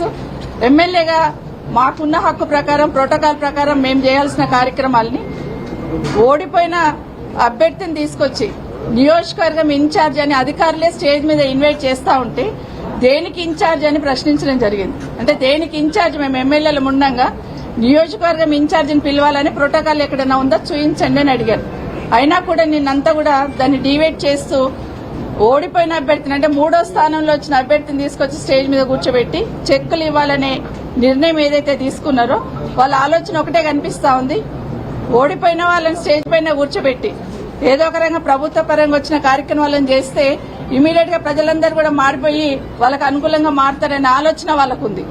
తెలుసు. ఎమ్మెల్యేగా మాకున్న హక్కు ప్రకారం ప్రోటోకాల్ ప్రకారం మేము చేయాల్సిన కార్యక్రమాలని ఓడిపోయిన అభ్యర్థిని తీసుకొచ్చి నియోజకవర్గం ఇన్ఛార్జ్ అని అధికారులే స్టేజ్ మీద ఇన్వైట్ చేస్తా ఉంటే దేనికి ఇన్ఛార్జ్ అని ప్రశ్నించడం జరిగింది. అంటే దేనికి ఇన్ఛార్జ్? మేము ఎమ్మెల్యేలు ఉండగా నియోజకవర్గం ఇన్ఛార్జిని పిలవాలని ప్రోటోకాల్ ఎక్కడైనా ఉందో? చూపించండి అని అడిగారు. అయినా కూడా నిన్నంతా కూడా దాన్ని డివైడ్ చేస్తూ ఓడిపోయిన అభ్యర్థిని అంటే మూడో స్థానంలో వచ్చిన అభ్యర్థిని తీసుకొచ్చి స్టేజ్ మీద కూర్చోబెట్టి చెక్కులు ఇవ్వాలనే నిర్ణయం ఏదైతే తీసుకున్నారో వాళ్ళ ఆలోచన ఒకటే కనిపిస్తా ఉంది. ఓడిపోయిన వాళ్ళని స్టేజ్ పైన కూర్చోబెట్టి ఏదో ఒక రంగా ప్రభుత్వ పరంగా వచ్చిన కార్యక్రమాలను చేస్తే ఇమీడియట్గా ప్రజలందరూ కూడా మారిపోయి వాళ్ళకి అనుకూలంగా మారుతారనే ఆలోచన వాళ్ళకుంది.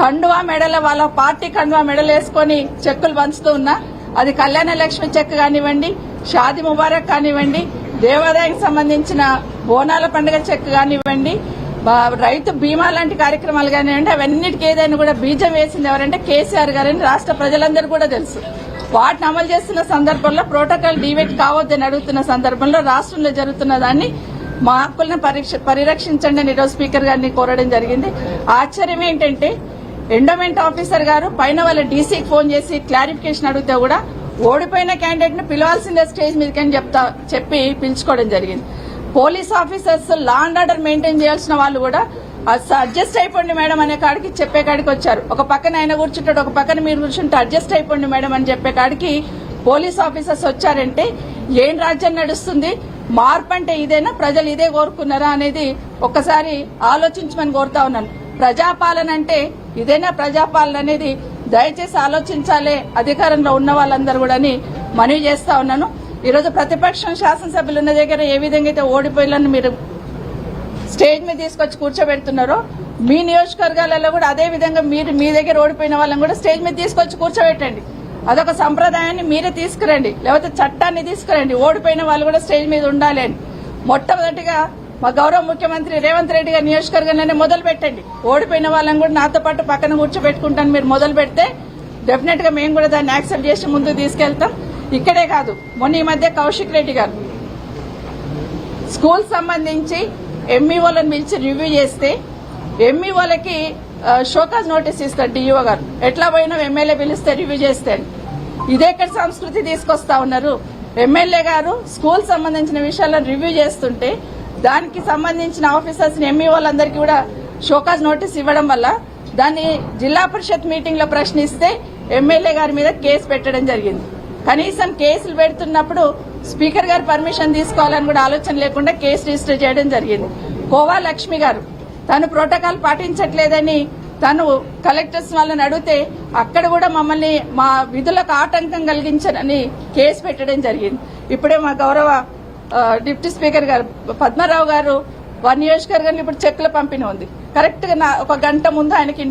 కండువా మెడల వాళ్ళ పార్టీ కండువా మెడలు వేసుకొని చెక్కులు పంచుతూ ఉన్నా అది కళ్యాణ లక్ష్మి చెక్ కానివ్వండి షాది ముబారక్ కానివ్వండి దేవాదాయానికి సంబంధించిన బోనాల పండుగ చెక్ కానివ్వండి బా- రైతు బీమా లాంటి కార్యక్రమాలు కానివ్వండి అవన్నిటికీ ఏదైనా కూడా బీజం వేసింది ఎవరంటే కేసీఆర్ గారని రాష్ట్ర ప్రజలందరూ కూడా తెలుసు. వాటిని అమలు చేస్తున్న సందర్భంలో ప్రోటోకాల్ డివేట్ కావద్దని అడుగుతున్న సందర్భంలో రాష్ట్రంలో జరుగుతున్న దాన్ని మా హక్కులను పరిరక్షించండి అని ఈరోజు స్పీకర్ గారిని కోరడం జరిగింది. ఆశ్చర్యం ఏంటంటే ఎండోమెంట్ ఆఫీసర్ గారు పైన వాళ్ళ డీసీకి ఫోన్ చేసి క్లారిఫికేషన్ అడిగితే కూడా ఓడిపోయిన క్యాండిడేట్ను పిలవాల్సిందే స్టేజ్ మీదకని చెప్తా చెప్పి పిలుచుకోవడం జరిగింది. Police officers law and order maintain చేయాల్సిన వాళ్ళు కూడా అడ్జస్ట్ అయిపోండి మేడం అనే కాడికి చెప్పే కాడికి వచ్చారు. ఒక పక్కన ఆయన కూర్చుంటాడు ఒక పక్కన మీరు కూర్చుంటే అడ్జస్ట్ అయిపోండి మేడం అని చెప్పే కాడికి పోలీస్ ఆఫీసర్స్ వచ్చారంటే ఏం రాజ్యం నడుస్తుంది? మార్పు అంటే ఇదేనా? ప్రజలు ఇదే కోరుకున్నారా? అనేది ఒక్కసారి ఆలోచించమని కోరుతా ఉన్నాను. ప్రజాపాలన అంటే ఇదేనా? ప్రజాపాలన అనేది దయచేసి ఆలోచించాలే. అధికారంలో ఉన్న వాళ్ళందరూ కూడా అని మనవి చేస్తా ఉన్నాను. ఈరోజు ప్రతిపక్షం శాసనసభ్యులు ఉన్న దగ్గర ఏ విధంగా అయితే ఓడిపోయాలని మీరు స్టేజ్ మీద తీసుకొచ్చి కూర్చోబెడుతున్నారో మీ నియోజకవర్గాలలో కూడా అదే విధంగా మీరు మీ దగ్గర ఓడిపోయిన వాళ్ళని కూడా స్టేజ్ మీద తీసుకొచ్చి కూర్చోబెట్టండి. అదొక సంప్రదాయాన్ని మీరే తీసుకురండి. లేకపోతే చట్టాన్ని తీసుకురండి. ఓడిపోయిన వాళ్ళు కూడా స్టేజ్ మీద ఉండాలి అని. మొట్టమొదటిగా మా గౌరవ ముఖ్యమంత్రి రేవంత్ రెడ్డి గారి నియోజకవర్గంలోనే మొదలు పెట్టండి. ఓడిపోయిన వాళ్ళని కూడా నాతో పాటు పక్కన కూర్చోబెట్టుకుంటాను మీరు మొదలు పెడితే డెఫినెట్గా మేము కూడా దాన్ని యాక్సెప్ట్ చేసి ముందుకు తీసుకెళ్తాం. ఇక్కడే కాదు మొన్న ఈ మధ్య కౌశిక్ రెడ్డి గారు. స్కూల్ సంబంధించి ఎంఈఓలను పిలిచి రివ్యూ చేస్తే ఎంఈఓలకి షోకాజ్ నోటీస్ ఇస్తారు డిఈఓ గారు. ఎట్లా పోయినా ఎమ్మెల్యే పిలిస్తే రివ్యూ చేస్తే. ఇదే ఇక్కడ సంస్కృతి తీసుకొస్తా ఉన్నారు. ఎమ్మెల్యే గారు స్కూల్ సంబంధించిన విషయాలను రివ్యూ చేస్తుంటే దానికి సంబంధించిన ఆఫీసర్స్ వాళ్ళందరికీ కూడా షోకాజ్ నోటీస్ ఇవ్వడం వల్ల దాన్ని జిల్లా పరిషత్ మీటింగ్లో ప్రశ్నిస్తే ఎమ్మెల్యే గారి మీద కేసు పెట్టడం జరిగింది. కనీసం కేసులు పెడుతున్నప్పుడు స్పీకర్ గారు పర్మిషన్ తీసుకోవాలని కూడా ఆలోచన లేకుండా కేసు రిజిస్టర్ చేయడం జరిగింది. కోవా లక్ష్మి గారు తను ప్రోటోకాల్ పాటించట్లేదని తను కలెక్టర్స్ వాళ్ళని అడిగితే అక్కడ కూడా మమ్మల్ని మా విధులకు ఆటంకం కలిగించనని కేసు పెట్టడం జరిగింది. ఇప్పుడే మా గౌరవ డిప్యూటీ స్పీకర్ గారు పద్మారావు గారు వారి నియోజకవర్గాన్ని ఇప్పుడు చెక్కుల పంపిణీ ఉంది. కరెక్ట్గా ఒక గంట ముందు ఆయనకి